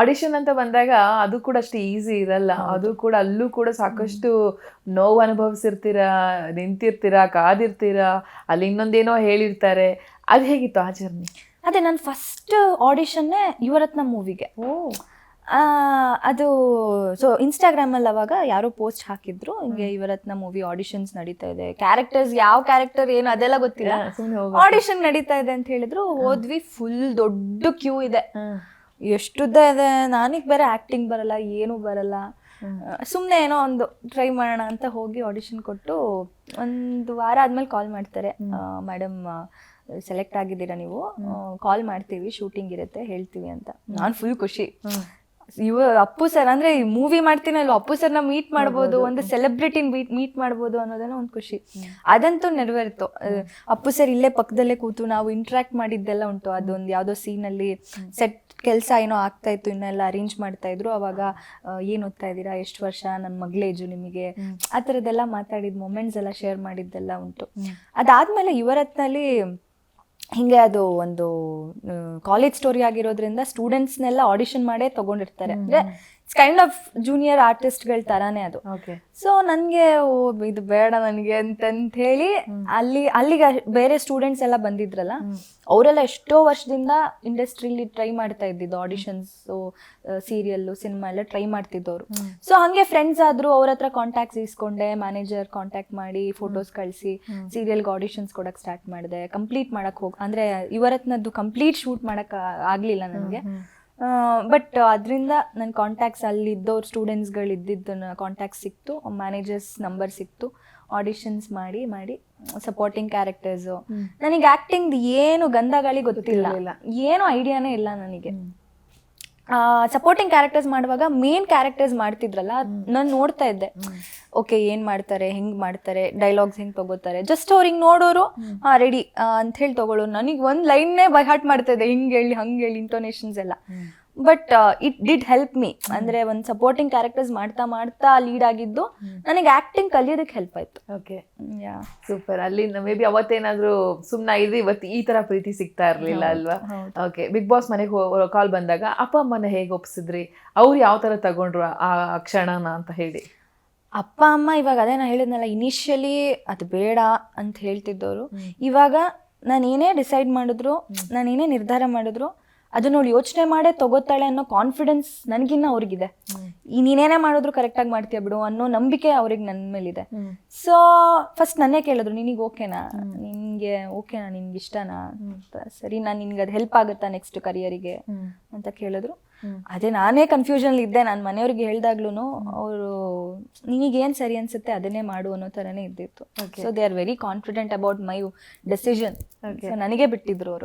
Audition ಅಂತ ಬಂದಾಗ ಅದು ಕೂಡ ಅಷ್ಟು ಈಸಿ ಇರಲ್ಲ. ಅದು ಕೂಡ ಅಲ್ಲೂ ಕೂಡ ಸಾಕಷ್ಟು ನೋವು ಅನುಭವಿಸಿರ್ತೀರ ನಿಂತಿರ್ತೀರಾ ಕಾದಿರ್ತೀರಾ ಅಲ್ಲಿ ಇನ್ನೊಂದೇನೋ ಹೇಳಿರ್ತಾರೆ. ಅದು ಹೇಗಿತ್ತು ಆ ಜರ್ನಿ ಅದೇ ನನ್ನ ಫಸ್ಟ್ ಆಡಿಷನ್ನೇ ಯುವರತ್ನ ಮೂವಿಗೆ ಅದು ಸೊ ಇನ್ಸ್ಟಾಗ್ರಾಮಲ್ಲಿ ಅವಾಗ ಯಾರೋ ಪೋಸ್ಟ್ ಹಾಕಿದ್ರು ಹಿಂಗೆ ಇವರತ್ನ ಮೂವಿ ಆಡಿಷನ್ಸ್ ನಡೀತಾ ಇದೆ. ಕ್ಯಾರೆಕ್ಟರ್ಸ್ ಯಾವ ಕ್ಯಾರೆಕ್ಟರ್ ಏನು ಅದೆಲ್ಲ ಗೊತ್ತಿಲ್ಲ. ಆಡಿಷನ್ ನಡೀತಾ ಇದೆ ಅಂತ ಹೇಳಿದ್ರು ಹೋದ್ವಿ ಫುಲ್ ದೊಡ್ಡ ಕ್ಯೂ ಇದೆ. ಎಷ್ಟುದ್ದ ಇದೆ ನನಗೆ ಬೇರೆ ಆ್ಯಕ್ಟಿಂಗ್ ಬರಲ್ಲ ಏನೂ ಬರಲ್ಲ. ಸುಮ್ಮನೆ ಏನೋ ಒಂದು ಟ್ರೈ ಮಾಡೋಣ ಅಂತ ಹೋಗಿ ಆಡಿಷನ್ ಕೊಟ್ಟು ಒಂದು ವಾರ ಆದಮೇಲೆ ಕಾಲ್ ಮಾಡ್ತಾರೆ. ಮೇಡಮ್ ಸೆಲೆಕ್ಟ್ ಆಗಿದ್ದೀರಾ ನೀವು? ಕಾಲ್ ಮಾಡ್ತೀವಿ ಶೂಟಿಂಗ್ ಇರುತ್ತೆ ಹೇಳ್ತೀವಿ ಅಂತ. ನಾನು ಫುಲ್ ಖುಷಿ. ಇವ ಅಪ್ಪು ಸರ್ ಅಂದ್ರೆ ಮೂವಿ ಮಾಡ್ತೀನಲ್ವ ಅಪ್ಪು ಸರ್ನ ಮೀಟ್ ಮಾಡ್ಬೋದು ಒಂದು ಸೆಲೆಬ್ರಿಟಿ ಮೀಟ್ ಮೀಟ್ ಮಾಡ್ಬೋದು ಅನ್ನೋದನ್ನ ಒಂದು ಖುಷಿ. ಅದಂತೂ ನೆರವೇರಿತು. ಅಪ್ಪು ಸರ್ ಇಲ್ಲೇ ಪಕ್ಕದಲ್ಲೇ ಕೂತು ನಾವು ಇಂಟ್ರಾಕ್ಟ್ ಮಾಡಿದ್ದೆಲ್ಲ ಉಂಟು. ಅದೊಂದು ಯಾವುದೋ ಸೀನಲ್ಲಿ ಸೆಟ್ ಕೆಲಸ ಏನೋ ಆಗ್ತಾ ಇತ್ತು ಇನ್ನೆಲ್ಲ ಅರೇಂಜ್ ಮಾಡ್ತಾ ಇದ್ರು. ಅವಾಗ ಏನು ಓದ್ತಾ ಇದ್ದೀರಾ? ಎಷ್ಟು ವರ್ಷ ನನ್ನ ಮಗಳೇಜು ನಿಮಗೆ? ಆ ಥರದ್ದೆಲ್ಲ ಮಾತಾಡಿದ ಮೊಮೆಂಟ್ಸ್ ಎಲ್ಲ ಶೇರ್ ಮಾಡಿದ್ದೆಲ್ಲ ಉಂಟು. ಅದಾದ್ಮೇಲೆ ಯುವರತ್ನಲ್ಲಿ ಹಿಂಗೆ ಅದು ಒಂದು ಕಾಲೇಜ್ ಸ್ಟೋರಿ ಆಗಿರೋದ್ರಿಂದ ಸ್ಟೂಡೆಂಟ್ಸ್ನೆಲ್ಲ ಆಡಿಷನ್ ಮಾಡೇ ತಗೊಂಡಿರ್ತಾರೆ. ಅಂದ್ರೆ ಇಟ್ಸ್ ಕೈಂಡ್ ಆಫ್ ಜೂನಿಯರ್ ಆರ್ಟಿಸ್ಟ್ಗಳ ತರಾನೇ ಅದು. ಸೊ ನನಗೆ ಇದು ಬೇಡ ನನಗೆ ಅಂತಂತ ಹೇಳಿ ಅಲ್ಲಿ ಅಲ್ಲಿಗೆ ಬೇರೆ ಸ್ಟೂಡೆಂಟ್ಸ್ ಎಲ್ಲ ಬಂದಿದ್ರಲ್ಲ ಅವರೆಲ್ಲ ಎಷ್ಟೋ ವರ್ಷದಿಂದ ಇಂಡಸ್ಟ್ರಿಲಿ ಟ್ರೈ ಮಾಡ್ತಾ ಇದ್ದಿದ್ದು ಆಡಿಷನ್ಸ್ ಸೀರಿಯಲ್ಲು ಸಿನಿಮಾ ಎಲ್ಲ ಟ್ರೈ ಮಾಡ್ತಿದ್ದವರು. ಸೊ ಹಂಗೆ ಫ್ರೆಂಡ್ಸ್ ಆದ್ರು ಅವ್ರ ಹತ್ರ ಕಾಂಟ್ಯಾಕ್ಟ್ಸ್ ಇಸ್ಕೊಂಡೆ ಮ್ಯಾನೇಜರ್ ಕಾಂಟ್ಯಾಕ್ಟ್ ಮಾಡಿ ಫೋಟೋಸ್ ಕಳಿಸಿ ಸೀರಿಯಲ್ಗೆ ಆಡಿಷನ್ಸ್ ಕೊಡಕ್ ಸ್ಟಾರ್ಟ್ ಮಾಡಿದೆ ಕಂಪ್ಲೀಟ್ ಮಾಡಕ್ ಹೋಗ್ ಅಂದ್ರೆ ಇವರತ್ನದ್ದು ಕಂಪ್ಲೀಟ್ ಶೂಟ್ ಮಾಡಕ್ ಆಗಲಿಲ್ಲ ಆಗ್ಲಿಲ್ಲ ನನಗೆ. ಬಟ್ ಅದರಿಂದ ನನ್ನ ಕಾಂಟ್ಯಾಕ್ಟ್ಸ್ ಅಲ್ಲಿ ಇದ್ದವ್ರು ಸ್ಟೂಡೆಂಟ್ಸ್ಗಳು ಇದ್ದಿದ್ದನ್ನ ಕಾಂಟ್ಯಾಕ್ಟ್ ಸಿಕ್ತು ಮ್ಯಾನೇಜರ್ಸ್ ನಂಬರ್ ಸಿಕ್ತು ಆಡಿಷನ್ಸ್ ಮಾಡಿ ಮಾಡಿ ಸಪೋರ್ಟಿಂಗ್ ಕ್ಯಾರೆಕ್ಟರ್ಸು ನನಗೆ ಆ್ಯಕ್ಟಿಂಗ್ ಏನು ಗಂಧಗಾಳಿ ಗೊತ್ತಿಲ್ಲ. ಏನು ಐಡಿಯಾನೇ ಇಲ್ಲ ನನಗೆ. ಸಪೋರ್ಟಿಂಗ್ ಕ್ಯಾರೆಕ್ಟರ್ಸ್ ಮಾಡುವಾಗ ಮೇನ್ ಕ್ಯಾರೆಕ್ಟರ್ಸ್ ಮಾಡ್ತಿದ್ರಲ್ಲ ನಾನು ನೋಡ್ತಾ ಇದ್ದೆ. ಓಕೆ ಏನ್ ಮಾಡ್ತಾರೆ ಹೆಂಗ್ ಮಾಡ್ತಾರೆ ಡೈಲಾಗ್ಸ್ ಹೆಂಗ್ ತಗೋತಾರೆ ಜಸ್ಟ್ ಅವ್ರು ಹಿಂಗ್ ನೋಡೋರು ಹಾ ರೆಡಿ ಅಂತ ಹೇಳಿ ತಗೊಳ್ಳೋರು. ನನಗೆ ಒಂದ್ ಲೈನ್ನೇ ಬೈ ಹಾರ್ಟ್ ಮಾಡ್ತಾ ಇದ್ದೆ ಹಿಂಗ್ ಹೇಳಿ ಹಂಗ್ ಹೇಳಿ ಇಂಟೋನೇಷನ್ಸ್ ಎಲ್ಲ. But it did help me ಅಂದ್ರೆ ಒಂದ್ ಸಪೋರ್ಟಿಂಗ್ ಕ್ಯಾರೆಕ್ಟರ್ಸ್ ಮಾಡ್ತಾ ಮಾಡ್ತಾ ಲೀಡ್ ಆಗಿದ್ದು ನನಗೆ ಆಕ್ಟಿಂಗ್ ಕಲಿಯೋದಕ್ಕೆ ಹೆಲ್ಪ್ ಆಯ್ತು. ಓಕೆ ಯಾ ಸೂಪರ್ ಅಲ್ಲಿ ಮೇ ಬಿ ಅವತ್ತೇನಾದ್ರೂ ಸುಮ್ಮನಾಗಿದ್ರೆ ಇವತ್ತು ಈ ತರ ಪ್ರೀತಿ ಸಿಗ್ತಾ ಇರ್ಲಿಲ್ಲ ಅಲ್ವಾ? ಓಕೆ ಬಿಗ್ ಬಾಸ್ ಮನೆಗೆ ಕಾಲ್ ಬಂದಾಗ ಅಪ್ಪ ಅಮ್ಮನ ಹೇಗೆ ಒಪ್ಸಿದ್ರಿ? ಅವ್ರು ಯಾವ ತರ ತಗೊಂಡ್ರು ಆ ಆ ಕ್ಷಣನ ಅಂತ ಹೇಳಿ? ಅಪ್ಪ ಅಮ್ಮ ಇವಾಗ ಅದೇ ನಾ ಹೇಳಿದ್ನಲ್ಲ ಇನಿಷಿಯಲಿ ಅದು ಬೇಡ ಅಂತ ಹೇಳ್ತಿದ್ದವರು ಇವಾಗ ನಾನು ಏನೇ ಡಿಸೈಡ್ ಮಾಡಿದ್ರು ನಾನು ಏನೇ ನಿರ್ಧಾರ ಮಾಡಿದ್ರು ಅದನ್ನ ಅವಳು ಯೋಚನೆ ಮಾಡೇ ತಗೋತಾಳೆ ಅನ್ನೋ ಕಾನ್ಫಿಡೆನ್ಸ್ ನನಗಿನ್ನ ಅವ್ರಿಗಿದೆ. ಈ ನೀನೇನೇ ಮಾಡಿದ್ರು ಕರೆಕ್ಟಾಗಿ ಮಾಡ್ತೀಯ ಬಿಡು ಅನ್ನೋ ನಂಬಿಕೆ ಅವ್ರಿಗೆ ನನ್ನ ಮೇಲಿದೆ. ಸೊ ಫಸ್ಟ್ ನನ್ನೇ ಕೇಳಿದ್ರು ನಿನಗೆ ಓಕೆನಾ ನಿನಗೆ ಓಕೆನಾ ನಿನ್ಗೆ ಇಷ್ಟನಾ? ಅಂತ. ಸರಿ ನಾನು ನಿನ್ಗೆ ಅದು ಹೆಲ್ಪ್ ಆಗುತ್ತಾ ನೆಕ್ಸ್ಟ್ ಕರಿಯರಿಗೆ ಅಂತ ಕೇಳಿದ್ರು. ಅದೇ ನಾನೇ ಕನ್ಫ್ಯೂಷನ್ ಇದ್ದೆ. ನಾನು ಮನೆಯವ್ರಿಗೆ ಹೇಳ್ದಾಗ್ಲೂ ಅವರು ನಿನಗೇನು ಸರಿ ಅನ್ಸುತ್ತೆ ಅದನ್ನೇ ಮಾಡು ಅನ್ನೋ ಥರನೇ ಇದ್ದಿತ್ತು. So they are very confident about my decision ನನಗೆ ಬಿಟ್ಟಿದ್ರು ಅವರು.